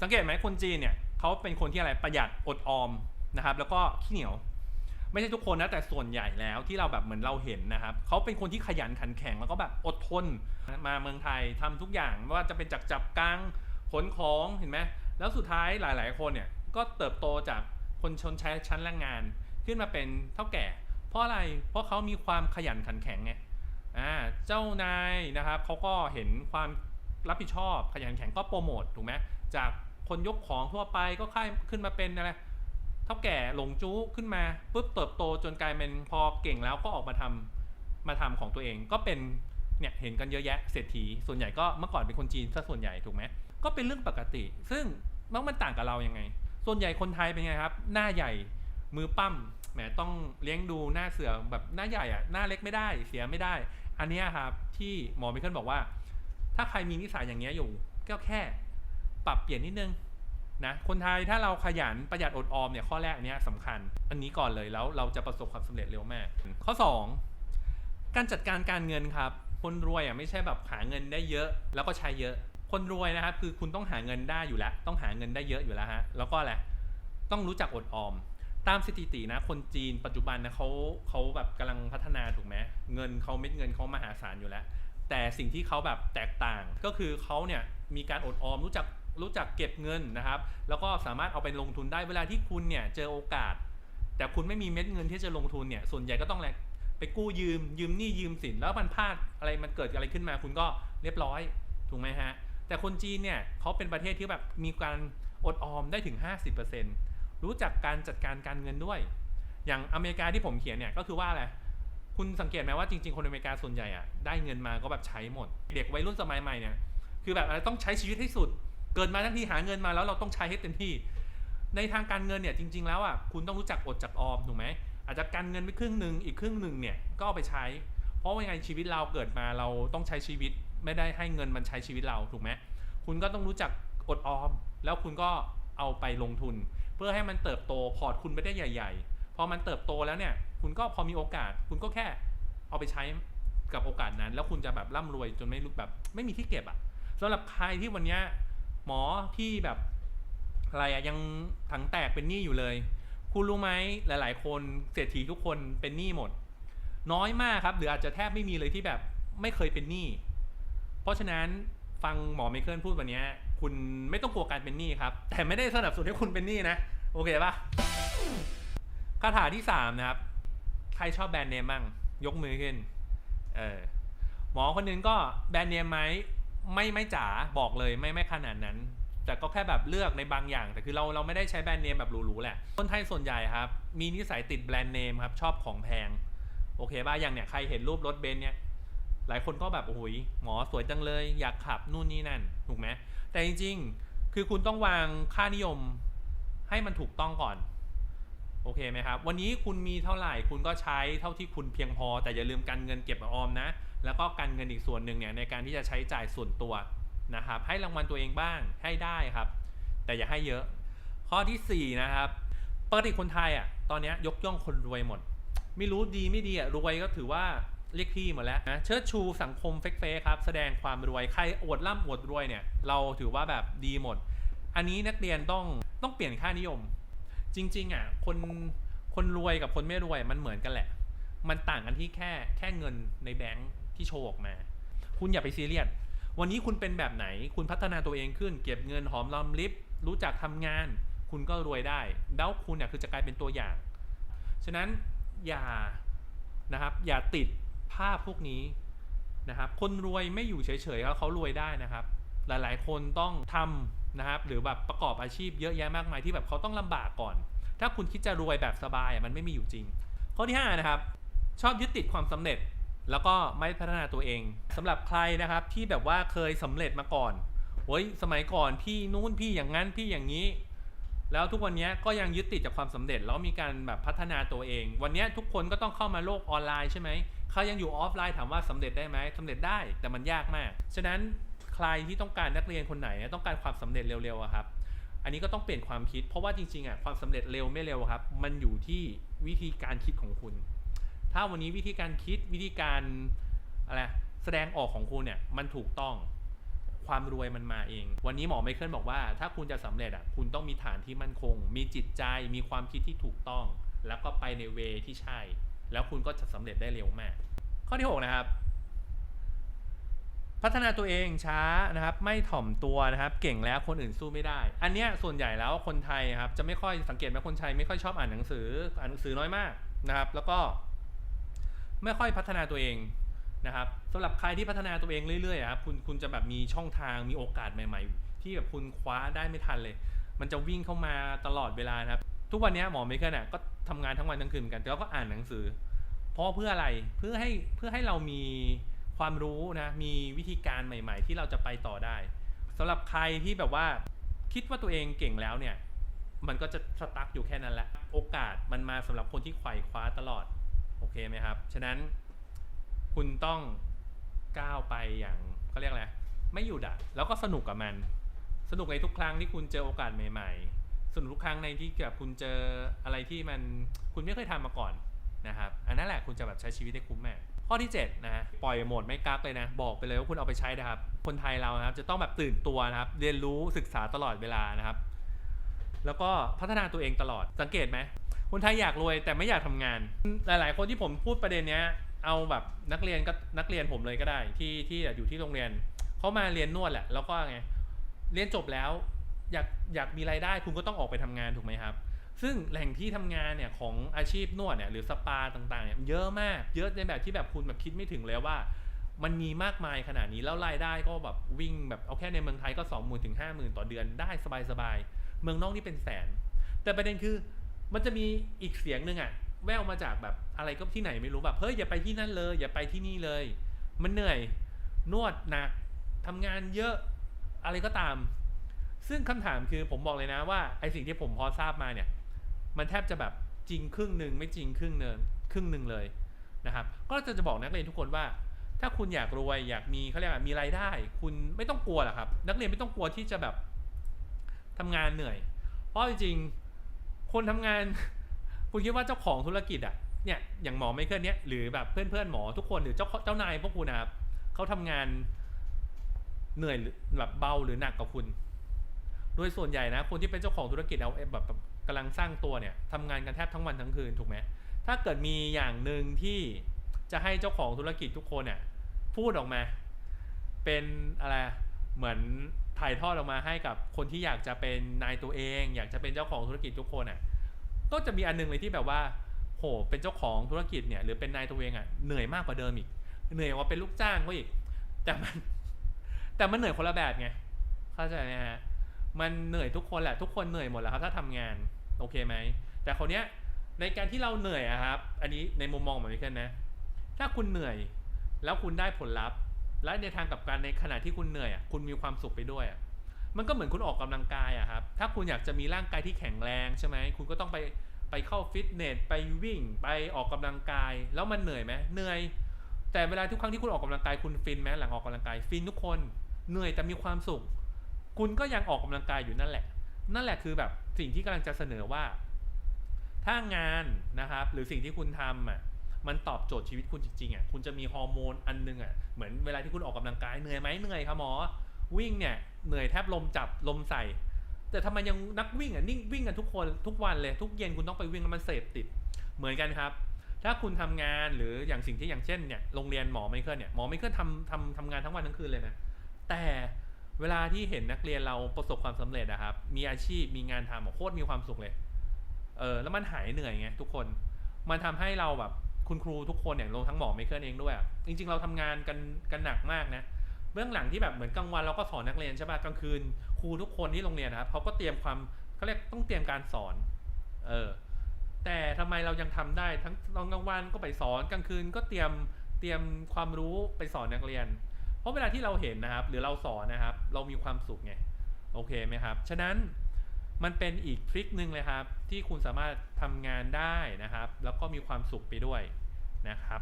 สังเกตไหมคนจีนเนี่ยเขาเป็นคนที่อะไรประหยัดอดออมนะครับ แล้วก็ขี้เหนียว ไม่ใช่ทุกคนนะแต่ส่วนใหญ่แล้วที่เราแบบเหมือนเราเห็นนะครับเขาเป็นคนที่ขยันขันแข็งแล้วก็แบบอดทนมาเมืองไทยทำทุกอย่างไม่ว่าจะเป็นจักจับกลางขนของเห็นไหมแล้วสุดท้ายหลาย ๆ คนเนี่ยก็เติบโตจากคนชนชั้นชั้นแรงงานขึ้นมาเป็นเท่าแก่ เพราะอะไรเพราะเขามีความขยันขันแข็งไงอ่าเจ้านายนะครับเขาก็เห็นความรับผิดชอบขยันแข็งก็โปรโมทถูกไหมจาก คนยกของทั่วไปก็ค่ายขึ้นมาเป็นอะไรเท่าแก่หลงจู้ขึ้นมาปุ๊บเติบโตจนกลายเป็นพอเก่งแล้วก็ออกมาทำมาทำของตัวเองก็เป็นเนี่ยเห็นกันเยอะแยะเศรษฐีส่วนใหญ่ก็เมื่อก่อนเป็นคนจีนซะส่วนใหญ่ถูกไหมก็เป็นเรื่องปกติ ซึ่งมันมันต่างกับเรายังไง ส่วนใหญ่คนไทยเป็นไงครับ หน้าใหญ่มือปั้มแหมต้องเลี้ยงดูหน้าเสือแบบหน้าใหญ่อะหน้าเล็กไม่ได้เสียไม่ได้ อันนี้ครับที่หมอมิเคิลบอกว่า ถ้าใครมีนิสัยอย่างเงี้ยอยู่ก็แค่ ปรับเปลี่ยนนิดนึงนะคนไทยถ้าเราขยันประหยัดอดออมเนี่ยข้อแรกอันเนี้ยสำคัญ อันนี้ก่อนเลยแล้วเราจะประสบความสำเร็จเร็วมาก ข้อ 2 การจัดการการเงินครับ คนรวยอะไม่ใช่แบบหาเงินได้เยอะ แล้วก็ใช้เยอะ คนรวยนะครับคือคุณต้องหาเงินได้อยู่แล้ว ต้องหาเงินได้เยอะอยู่แล้วฮะแล้วก็อะไรต้องรู้จักอดออม ตามสถิตินะคนจีนปัจจุบันนะเขาเขาแบบกำลังพัฒนาถูกไหมเงินเขาเม็ดเงินเขามหาศาลอยู่แล้ว แต่สิ่งที่เขาแบบแตกต่างก็คือเขาเนี่ยมีการอดออมรู้จัก รู้จักเก็บเงินนะครับ แล้วก็สามารถเอาไปลงทุนได้เวลาที่คุณเนี่ยเจอโอกาส แต่คุณไม่มีเม็ดเงินที่จะลงทุนเนี่ยส่วนใหญ่ก็ต้องไรไปกู้ยืมยืมหนี้ยืมสินแล้วมันพลาดอะไรมันเกิดอะไรขึ้นมา คุณก็เรียบร้อยถูกไหมฮะแต่คนจีนเนี่ยเขาเป็นประเทศที่แบบมีการอดออมได้ถึง 50%รู้จักการจัดการการเงินด้วย อย่างอเมริกาที่ผมเขียนเนี่ยก็คือว่าอะไรคุณสังเกตไหมว่าจริงๆ คนอเมริกาส่วนใหญ่อะได้เงินมาก็แบบใช้หมด เด็กวัยรุ่นสมัยใหม่เนี่ยคือแบบอะไรต้องใช้ชีวิตให้สุด เกิดมาทั้งที่หาเงินมาแล้วเราต้องใช้ให้เต็มที่ ในทางการเงินเนี่ยจริง ๆ แล้วอะคุณต้องรู้จักอดจักออมถูกไหมอาจจะการเงินไปครึ่งหนึ่งอีกครึ่งหนึ่งเนี่ยก็เอาไปใช้ เพราะว่าไงชีวิตเราเกิดมาเราต้องใช้ชีวิตไม่ได้ให้เงินมันใช้ชีวิตเราถูกไหมคุณก็ต้องรู้จักอดออม แล้วคุณก็เอาไปลงทุน เพื่อให้มันเติบโตพอร์ตคุณไม่ได้ใหญ่ ๆ พอมันเติบโตแล้วเนี่ยคุณก็พอมีโอกาส คุณก็แค่เอาไปใช้กับโอกาสนั้น แล้วคุณจะแบบร่ำรวยจนไม่รู้แบบไม่มีที่เก็บอะสำหรับใครที่วันเนี้ หมอที่แบบอะไรอะยังถังแตกเป็นหนี้อยู่เลย คุณรู้ไหมหลาย ๆ คนเศรษฐีทุกคนเป็นหนี้หมด น้อยมากครับหรืออาจจะแทบไม่มีเลยที่แบบไม่เคยเป็นหนี้เพราะฉะนั้นฟังหมอไมเคิลพูดวันนี้คุณไม่ต้องกลัวการเป็นหนี้ครับ แต่ไม่ได้สนับสนุนให้คุณเป็นหนี้นะ โอเคปะคาถาที่สามนะครับ ใครชอบแบรนด์เนมบ้างยกมือขึ้นเออหมอคนนึงก็แบรนด์เนมไหม ไม่ไม่จ๋าบอกเลยไม่ไม่ขนาดนั้น แต่ก็แค่แบบเลือกในบางอย่าง แต่คือเราเราไม่ได้ใช้แบรนด์เนมแบบหรูๆแหละ คนไทยส่วนใหญ่ครับ มีนิสัยติดแบรนด์เนมครับ ชอบของแพง โอเคป่ะอย่างเนี่ยใครเห็นรูปรถเบนซ์เนี่ยหลายคนก็แบบโอ้โหยหมอสวยจังเลยอยากขับนู่นนี่นั่นถูกไหมแต่จริง ๆ คือคุณต้องวางค่านิยมให้มันถูกต้องก่อน เคไหมครับ วันนี้คุณมีเท่าไหร่คุณก็ใช้เท่าที่คุณเพียงพอ แต่อย่าลืมการเงินเก็บออมนะ แล้วก็การเงินอีกส่วนหนึ่งเนี่ยในการที่จะใช้จ่ายส่วนตัวนะครับ ให้รางวัลตัวเองบ้างให้ได้ครับ แต่อย่าให้เยอะ ข้อที่สี่นะครับปกติคนไทยอะตอนนี้ยยกย่องคนรวยหมด ไม่รู้ดีไม่ดีอะรวยก็ถือว่าเรียกพี่หมดแล้วนะเชิดชูสังคมเฟกเฟครับ แสดงความรวยใครอวดร่ำอวดรวยเนี่ย เราถือว่าแบบดีหมด อันนี้นักเรียนต้องต้องเปลี่ยนค่านิยม จริง ๆ อะ คนคนรวยกับคนไม่รวยมันเหมือนกันแหละ มันต่างกันที่แค่แค่เงินในแบงค์ที่โชว์ออกมา คุณอย่าไปซีเรียสวันนี้คุณเป็นแบบไหน คุณพัฒนาตัวเองขึ้น เก็บเงินหอมรอมริบรู้จักทำงาน คุณก็รวยได้ แล้วคุณเนี่ยคือจะกลายเป็นตัวอย่าง ฉะนั้นอย่านะครับ อย่าติดภาพพวกนี้นะครับ คนรวยไม่อยู่เฉยๆแล้วเขารวยได้นะครับ หลายๆ คนต้องทำ นะครับหรือแบบประกอบอาชีพเยอะแยะมากมายที่แบบเขาต้องลำบากก่อน ถ้าคุณคิดจะรวยแบบสบายอะมันไม่มีอยู่จริง ข้อที่ 5 นะครับ ชอบยึดติดความสำเร็จ แล้วก็ไม่พัฒนาตัวเองสำหรับใครนะครับที่แบบว่าเคยสำเร็จมาก่อนโอ้ยสมัยก่อนพี่นู้นพี่อย่างนั้นพี่อย่างนี้ แล้วทุกวันนี้ก็ยังยึดติดจากความสำเร็จแล้วมีการแบบพัฒนาตัวเอง วันนี้ทุกคนก็ต้องเข้ามาโลกออนไลน์ใช่ไหมเขายังอยู่ออฟไลน์ถามว่าสำเร็จได้ไหมสำเร็จได้แต่มันยากมาก ฉะนั้น ใครที่ต้องการนักเรียนคนไหนต้องการความสำเร็จเร็วๆอะครับ อันนี้ก็ต้องเปลี่ยนความคิด เพราะว่าจริงๆอะความสำเร็จเร็วไม่เร็วครับ มันอยู่ที่วิธีการคิดของคุณ ถ้าวันนี้วิธีการคิดวิธีการอะไรแสดงออกของคุณเนี่ยมันถูกต้องคความรวยมันมาเอง วันนี้หมอไมเคิลบอกว่า ถ้าคุณจะสำเร็จอะคุณต้องมีฐานที่มั่นคง มีจิตใจมีความคิดที่ถูกต้อง แล้วก็ไปในเวที่ใช่ แล้วคุณก็จะสำเร็จได้เร็วมาก ข้อที่หกนะครับ พัฒนาตัวเองช้านะครับไม่ถ่อมตัวนะครับ เก่งแล้วคนอื่นสู้ไม่ได้ อันเนี้ยส่วนใหญ่แล้วคนไทยครับจะไม่ค่อยสังเกตไหมคนไทยไม่ค่อยชอบอ่านหนังสืออ่านหนังสือน้อยมากนะครับ แล้วก็ไม่ค่อยพัฒนาตัวเองนะครับสำหรับใครที่พัฒนาตัวเองเรื่อยๆครับคุณคุณจะแบบมีช่องทางมีโอกาสใหม่ ๆ ที่แบบคุณคว้าได้ไม่ทันเลย มันจะวิ่งเข้ามาตลอดเวลาครับ ทุกวันนี้หมอเมเคิลน่ะก็ทำงานทั้งวันทั้งคืนเหมือนกันแต่ก็อ่านหนังสือ เพราะเพื่ออะไรเพื่อให้เพื่อให้เรามี ความรู้นะมีวิธีการใหม่ ๆ ที่เราจะไปต่อได้สำหรับใครที่แบบว่าคิดว่าตัวเองเก่งแล้วเนี่ย มันก็จะสตั๊กอยู่แค่นั้นแหละโอกาสมันมาสำหรับคนที่ไขว่คว้าตลอดโอเคไหมครับ ฉะนั้นคุณต้องก้าวไปอย่างเขาเรียกอะไรไม่หยุดอะแล้วก็สนุกกับมัน สนุกในทุกครั้งที่คุณเจอโอกาสใหม่ ๆ สนุกทุกครั้งในที่แบบคุณเจออะไรที่มันคุณไม่เคยทำมาก่อน นะครับอันนั้นแหละคุณจะแบบใช้ชีวิตได้คุ้มแม่ข้อที่7นะปล่อยโหมดไม่กักเลยนะ บอกไปเลยว่าคุณเอาไปใช้นะครับ คนไทยเรานะครับจะต้องแบบตื่นตัวนะครับ เรียนรู้ศึกษาตลอดเวลานะครับ แล้วก็พัฒนาตัวเองตลอดสังเกตไหมคนไทยอยากรวยแต่ไม่อยากทำงาน หลาย ๆ คนที่ผมพูดประเด็นเนี้ยเอาแบบนักเรียนก็นักเรียนผมเลยก็ได้ ที่ที่อยู่ที่โรงเรียนเขามาเรียนนวดแหละแล้วก็ไงเรียนจบแล้วอยากอยากมีรายได้คุณก็ต้องออกไปทำงานถูกไหมครับ ซึ่งแหล่งที่ทำงานเนี่ยของอาชีพนวดเนี่ยหรือสปาต่างๆเนี่ยเยอะมาก เยอะในแบบที่แบบคุณแบบคิดไม่ถึงเลยว่า มันมีมากมายขนาดนี้แล้วรายได้ก็แบบวิ่งแบบเอาแค่ในเมืองไทยก็2 0,000ถึง50,000 ต่อเดือนได้สบายๆ เมืองนอกนี่เป็นแสน แต่ประเด็นคือมันจะมีอีกเสียงหนึ่งอะแววมาจากแบบอะไรก็ที่ไหนไม่รู้แบบเฮ้ยอย่าไปที่นั่นเลย อย่าไปที่นี่เลย มันเหนื่อยนวดหนักทำงานเยอะอะไรก็ตาม ซึ่งคำถามคือผมบอกเลยนะว่าไอสิ่งที่ผมพอทราบมาเนี่ย มันแทบจะแบบจริงครึ่งหนึ่งไม่จริงครึ่งเนินครึ่งหนึ่งเลยนะครับ ก็จะจะบอกนักเรียนทุกคนว่า ถ้าคุณอยากรวยอยากมีเขาเรียกมีรายได้ คุณไม่ต้องกลัวหรอกครับ นักเรียนไม่ต้องกลัวที่จะแบบทำงานเหนื่อย เพราะจริงๆคนทำงาน คุณคิดว่าเจ้าของธุรกิจอะเนี่ยอย่างหมอไม่เคลื่อนเนี้ยหรือแบบเพื่อนๆหมอทุกคนหรือเจ้าเจ้านายพวกคุณนะครับเขาทำงานเหนื่อยหรือแบบเบาหรือหนักกว่าคุณ โดยส่วนใหญ่นะคนที่เป็นเจ้าของธุรกิจเอาแบบ กำลังสร้างตัวเนี่ยทำงานกันแทบทั้งวันทั้งคืนถูกไหมถ้าเกิดมีอย่างหนึ่งที่จะให้เจ้าของธุรกิจทุกคนเนี่ยพูดออกมา เป็นอะไรเหมือนถ่ายทอดออกมาให้กับคนที่อยากจะเป็นนายตัวเอง อยากจะเป็นเจ้าของธุรกิจทุกคนอะก็จะมีอันหนึงเลยที่แบบว่าโหเป็นเจ้าของธุรกิจเนี่ยหรือเป็นนายตัวเองอะเหนื่อยมากกว่าเดิมอีก เหนื่อยกว่าเป็นลูกจ้างก็อีก แต่มันแต่มันเหนื่อยคนละแบบไงเข้าใจไหมฮะมันเหนื่อยทุกคนแหละทุกคนเหนื่อยหมดแหละครับถ้าทำงาน โอเคไหม แต่คนเนี้ยในการที่เราเหนื่อยอะครับ อันนี้ในมุมมองของมิเคิลนะ ถ้าคุณเหนื่อยแล้วคุณได้ผลลัพธ์ และในทางกลับการในขณะที่คุณเหนื่อยอะคุณมีความสุขไปด้วยอะมันก็เหมือนคุณออกกำลังกายอะครับ ถ้าคุณอยากจะมีร่างกายที่แข็งแรงใช่ไหม คุณก็ต้องไปไปเข้าฟิตเนส ไปวิ่ง ไปออกกำลังกาย แล้วมันเหนื่อยไหมเหนื่อย แต่เวลาทุกครั้งที่คุณออกกำลังกายคุณฟินไหมหลังออกกำลังกายฟินทุกคน เหนื่อยแต่มีความสุข คุณก็ยังออกกำลังกายอยู่นั่นแหละ นั่นแหละคือแบบสิ่งที่กำลังจะเสนอว่า ถ้างานนะครับ หรือสิ่งที่คุณทำอะมันตอบโจทย์ชีวิตคุณจริงๆอะคุณจะมีฮอร์โมนอันนึงอะเหมือนเวลาที่คุณออกกำลังกายเหนื่อยไหมเหนื่อยครับหมอ วิ่งเนี่ยเหนื่อยแทบลมจับลมใส่ แต่ทำไมยังนักวิ่งอะนิ่งวิ่งกันทุกคนทุกวันเลย ทุกเย็นคุณต้องไปวิ่งแล้วมันเสพติดเหมือนกันครับ ถ้าคุณทำงานหรืออย่างสิ่งที่อย่างเช่นเนี่ยโรงเรียนหมอไม่เคลื่อนเนี่ยหมอไม่เคลื่อนทำทำทำงานทั้งวันทั้งคืนเลยนะแต่ เวลาที่เห็นนักเรียนเราประสบความสำเร็จอะครับ มีอาชีพมีงานทำอะโคตรมีความสุขเลย เออแล้วมันหายเหนื่อยไงทุกคน มันทำให้เราแบบคุณครูทุกคนเนี่ยรวมทั้งหมอไม่เคลื่อนเองด้วยอะจริง ๆ เราทำงานกันกันหนักมากนะ เบื้องหลังที่แบบเหมือนกลางวันเราก็สอนนักเรียนใช่ป่ะกลางคืนครูทุกคนที่โรงเรียนนะครับเขาก็เตรียมความเขาเรียกต้องเตรียมการสอน เออ แต่ทำไมเรายังทำได้ทั้งตอนกลางวันก็ไปสอนกลางคืนก็เตรียมเตรียมความรู้ไปสอนนักเรียน ราะเวลาที่เราเห็นนะครับ หรือเราสอนนะครับ เรามีความสุขไงโอเคไหมครับ ฉะนั้นมันเป็นอีกทริคหนึ่งเลยครับ ที่คุณสามารถทำงานได้นะครับ แล้วก็มีความสุขไปด้วยนะครับ